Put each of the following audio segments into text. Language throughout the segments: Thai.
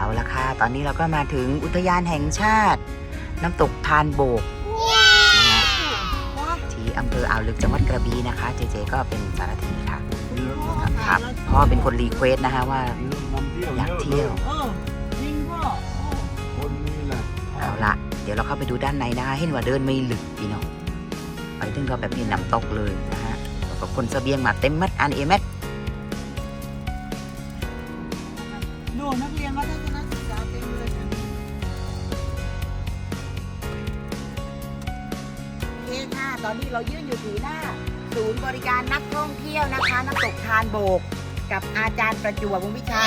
เอาละค่ะ ตอนนี้เราก็มาถึงอุทยานแห่งชาติ น้ำตกทานโบกนะฮะที่อำเภออ่าวลึกจังหวัดกระบี่นะคะ เจเจก็เป็นสารถีค่ะครับพ่อเป็นคนรีเควสต์นะคะว่าอยากเที่ยวเออจริงพ่อโอ้คนนี้แหละเอาละเดี๋ยวเราเข้าไปดูด้านในนะคะเห็นว่าเดินไม่ลึกพี่น้องไปถึงก็แบบเห็นน้ำตกเลยนะฮะแล้วก็คนเสบียงมาเต็มมัดอันเอเมดหนูนักเรียนวัฒนศึ ตอนนี้เรายืนอยู่ที่หน้า ศูนย์บริการนักท่องเที่ยวนะคะน้ำตกทานโบก กับอาจารย์ประจวบวงศ์วิชา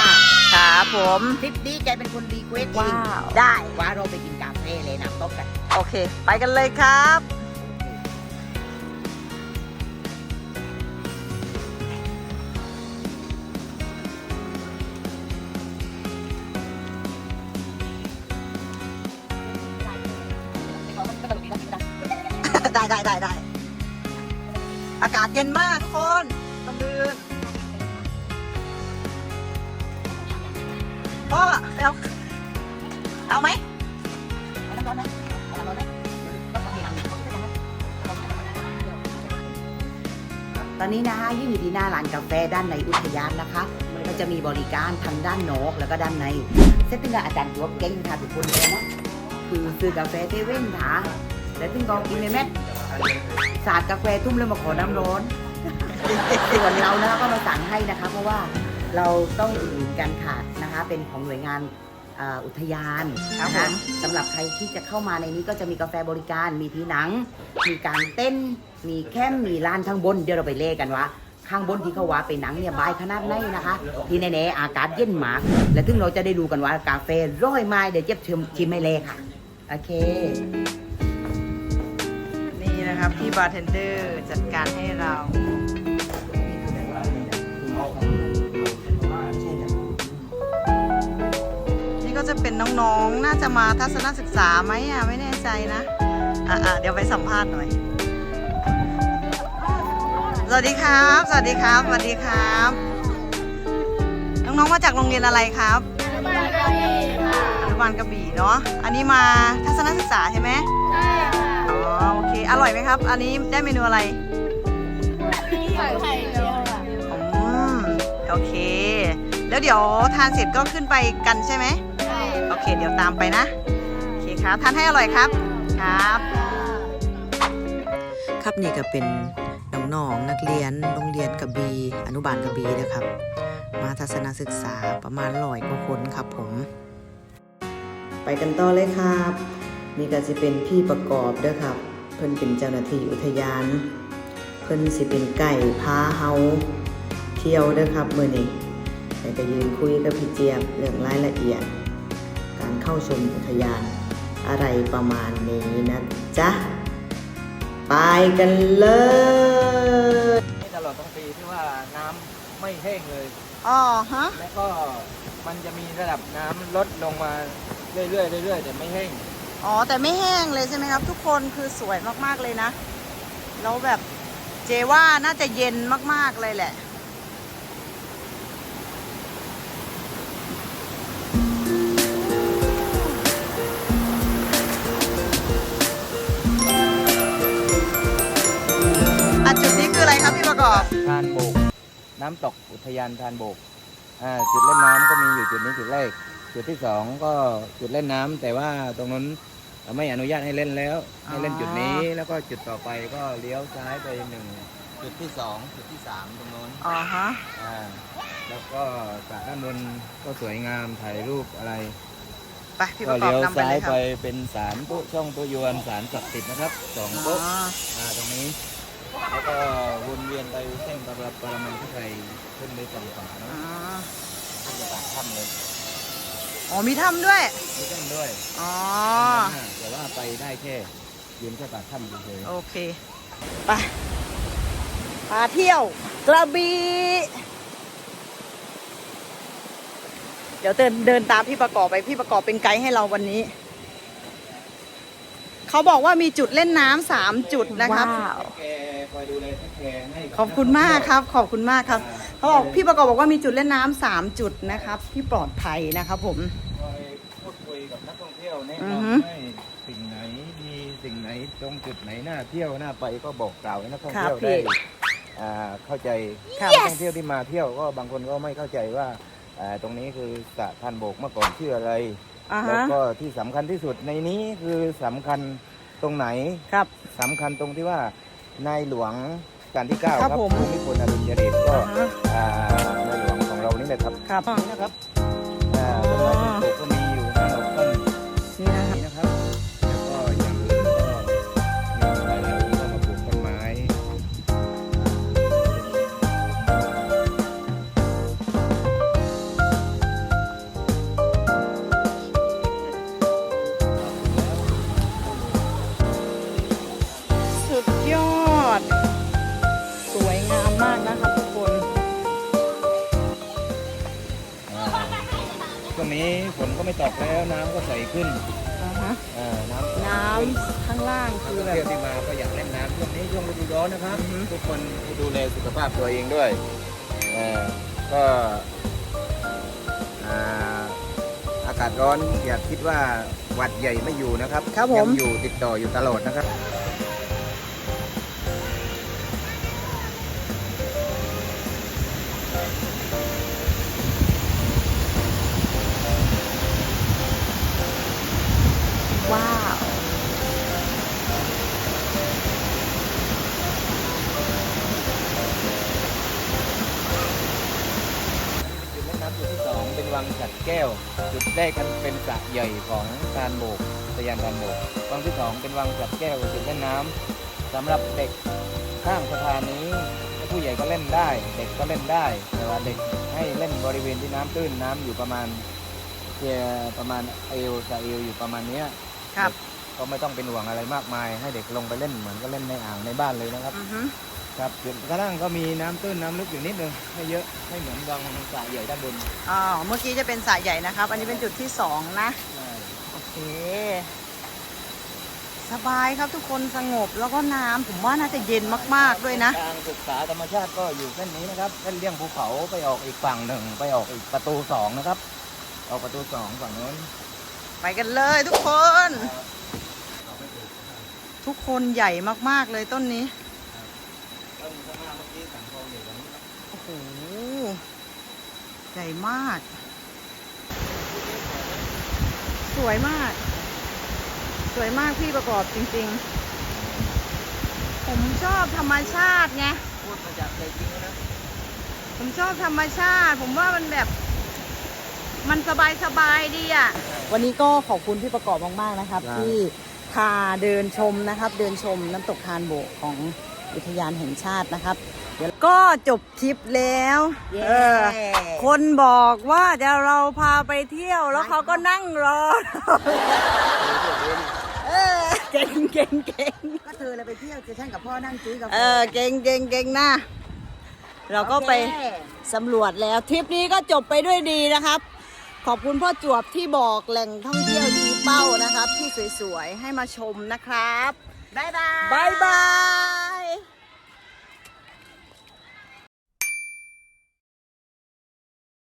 ครับผมทริปนี้แกเป็นคนรีเควสต์เอว้างวได้ว่าเราไปกินกาแฟเลยน้ำตกกัน โอเค ไปกันเลยครับ ได้ได้ได้ได้ อากาศเย็นมากทุกคนต้องดื่นพ่อเอาเอาไหมตอนนี้นะคะยืนอยู่ที่หน้าร้านกาแฟด้านในอุทยานนะคะ ก็จะมีบริการทั้งด้านนอกแล้วก็ด้านใน เซตติ้งกับอาจารย์ตัวเก่งค่ะทุกคนเลยนะ คือซื้อกาแฟเทเว่นค่ะแล้วถึงก็กินในแม็ก สาดกาแฟทุ่มแล้วมาขอน้ำร้อน ส่วนเรานะคะก็มาสั่งให้นะคะ เพราะว่าเราต้องอุดหนุนกันค่ะนะคะ เป็นของหน่วยงานอ่าอุทยานครับนะผคะม สำหรับใครที่จะเข้ามาในนี้ก็จะมีกาแฟบริการ มีที่หนัง มีการเต้น มีแคมป์มีลานข้างบน เดี๋ยวเราไปเล่กันว่าข้างบนที่เขาว่าไปหนังเนี่ยบายขนาดไหนนะคะ ที่แน่ๆอากาศเย็นมาก และถึงเราจะได้ดูกันว่ากาแฟร้อยไม้เดี๋ยวเจ็บชิมชิมให้เลยค่ะ โอเค นี่นะครับพี่บาร์เทนเดอร์จัดการให้เรานี่ก็จะเป็นน้องๆ น่าจะมาทัศนศึกษาไหมอะ ไม่แน่ใจนะ อะๆเดี๋ยวไปสัมภาษณ์หน่อย สวัสดีครับ สวัสดีครับ สวัสดีครับ น้องๆ มาจากโรงเรียนอะไรครับอนุบาลกระบี่เนาะ อันนี้มาทัศนศึกษาใช่ไหมอ๋อ โอเค อร่อยไหมครับ อันนี้ได้เมนูอะไรไข่เจียวอืมโอเค แล้วเดี๋ยวทานเสร็จก็ขึ้นไปกันใช่ไหมโอเค เดี๋ยวตามไปนะ โอเคครับทานให้อร่อยครับ ครับ ครับนี่ก็เป็นน้องๆนักเรียนโรงเรียนกระบีอนุบาลกระบีนะครับ มาทัศนศึกษาประมาณร้อยกว่าคนครับผม ไปกันต่อเลยครับ นี่ก็จะเป็นพี่ประกอบเด้อครับ เพิ่นเป็นเจ้าหน้าที่อุทยาน เพิ่นสิเป็นไก่พาเฮาเที่ยวเด้อครับมื้อนี้แล้วก็ยืนคุยกับพี่เจี๊ยบเรื่องรายละเอียด การเข้าชมอุทยานอะไรประมาณนี้นะจ๊ะ ไปกันเลยตลอดทั้งปีที่ว่าน้ำไม่แห้งเลยอ๋อฮะ แล้วก็มันจะมีระดับน้ำลดลงมาเรื่อยๆเรื่อยๆแต่ไม่แห้ง อ๋อ แต่ไม่แห้งเลยใช่ไหมครับ ทุกคนคือสวยมากๆเลยนะ แล้วแบบเจว่าน่าจะเย็นมากๆเลยแหละอะจุดนี้คืออะไรครับพี่ประกอบ ทานโบก น้ำตกอุทยานทานโบกอ่าจุดเล่นน้ำก็มีอยู่จุดนี้จุดแรก จุดที่สองก็จุดเล่นน้ำแต่ว่าตรงนั้น ไม่อนุญาตให้เล่นแล้วให้เล่นจุดนี้แล้วก็จุดต่อไปก็เลี้ยวซ้ายไปหนึ่งจุดที่สองจุดที่สามตรงโน้นอ๋อฮะอ่าแล้วก็สระด้านบนก็สวยงามถ่ายรูปอะไรไปพี่ปก็ระกอบเลี้ยวนำไปซ้าเลยยคไปรับเป็นศาลปุ๊ช่องตัวยวนศาลศักดิ์สิทธิ์นะครับสองอ๋โต๊ะออ่าตรงนี้ แล้วก็วนเวียนไปเส้นประปรมันที่ไทยขึ้นไปฝั่งขวาอ๋เนาะอขึ้นไปปากถ้ำเลย อ๋อมีถ้ำด้วย มีเส้นด้วย อ๋ออ่าแต่ว่าไปได้แค่ยืนแค่ปากถ้ำเฉยโอเคไปพาเที่ยวกระบี่เดี๋ยวเดินเดินตามพี่ประกอบไปพี่ประกอบเป็นไกด์ให้เราวันนี้ เขาบอกว่ามีจุดเล่นน้ำสามจุดนะครับแกคอยดูแลแกให้กัขอบคุณมากครับ ขอบคุณมากครับ เขาบอกพี่ประกอบบอกว่ามีจุดเล่นน้ำสามจุดนะครับ ที่ปลอดภัยนะครับผมคอยพูดคุยกับนักท่องเที่ยวแนะอือฮึนำให้สิ่งไหนดีสิ่งไหนตรงจุดไหนน่าเที่ยวน่าไปก็บอกกล่าวให้นักท่องเที่ยวได้อ่าเข้าใจครับนักท่องเที่ยวที่มาเที่ยวก็บางคนก็ไม่เข้าใจว่าอ่าตรงนี้คือสระทานโบกเมื่อก่อนชื่ออะไรอ่าแล้วฮะก็ที่สำคัญที่สุดในนี้คือสำคัญตรงไหนครับสำคัญตรงที่ว่าในหลวง การที่ 9คครัรับบผมภูมิพลอดุลยเดชก็อ่าฮะอ่าในหลวงของเรานี่แหละครับครับ นี่นะครับอ่าต้นไม้ต้นโตก็มีอ นี้ฝนก็ไม่ตกแล้วน้ำก็ใสขึ้นอ่าฮะอ่าน้ำน้ำข้างล่างนักคือท่องแบบเที่ยวที่มาก็อยากเล่นน้ำช่วงนี้ช่วงฤดูร้อนนะครับทุกคนดูแลสุขภาพตัวเองด้วยเอ่อก็อ่าอากาศร้อนอย่าคิดว่าหวัดใหญ่ไม่อยู่นะครับครับผม ยังอยู่ติดต่ออยู่ตลอดนะครับ ว้าว จุดเล่นน้ำจุดที่สองเป็นวังฉัดแก้ว จุดแรกกันเป็นสระใหญ่ของทานโบกสยานทานโบกวังที่สองเป็นวังฉัดแก้วจุดเล่นน้ำสำหรับเด็กข้างสะพานนี้ผู้ใหญ่ก็เล่นได้ เด็กก็เล่นได้แต่ว่าเด็กให้เล่นบริเวณที่น้ำตื้นน้ำอยู่ประมาณเพียประมาณเอวสะเอวอยู่ประมาณเนี้ย ครับ ก็ไม่ต้องเป็นห่วงอะไรมากมาย ให้เด็กลงไปเล่นเหมือนก็เล่นในอ่างในบ้านเลยนะครับอือฮึครับจุดข้างล่างก็มีน้ำตื้นน้ำลึกอยู่นิดนึงไม่เยอะไม่เหมือนวังสระใหญ่ด้านบนอ๋อเมื่อกี้จะเป็นสระใหญ่นะครับ อันนี้เป็นจุดที่สองนะ ใช่โอเค สบายครับทุกคนสงบแล้วก็น้ำผมว่าน่าจะเย็นมากๆด้วยนะการศึกษาธรรมชาติก็อยู่เส้นนี้นะครับเส้นเลี่ยงภูเขาไปออกอีกฝั่งหนึ่งไปออกอีกประตูสองนะครับออกประตูสองฝั่งโน้น ไปกันเลยทุกคน ทุกคนใหญ่มาก ๆ เลยต้นนี้ต้นข้างหน้าเมื่อกี้สังทองอยู่ตรงนี้ครับโอ้โหใหญ่มาก สวยมาก สวยมากพี่ประกอบจริง ๆ ผมชอบธรรมชาติไงพูดมาจากใจจริงนะผมชอบธรรมชาติ ผมว่ามันแบบ มันสบายสบายๆดีอะ วันนี้ก็ขอบคุณพี่ประกอบมากๆนะครับ ที่พาเดินชมนะครับ เดินชมน้ำตกทานโบกของอุทยานแห่งชาตินะครับเดี๋ยวก็จบทริปแล้วเออคนบอกว่าจะเราพาไปเที่ยวแล้วเขาก็นั่งรอ เออเก่งเก่งเก่งก็เธอเลยไปเที่ยวเจะฉันกับพ่อนั่งซื้อกาแฟเออเก่งเก่งเก่งนะเราก็ไปโอเคสำรวจแล้วทริปนี้ก็จบไปด้วยดีนะครับ ขอบคุณพ่อจวบที่บอกแหล่งท่องเที่ยวชี้เป้านะครับ ที่สวยๆ ให้มาชมนะครับ บ๊ายบาย บ๊ายบาย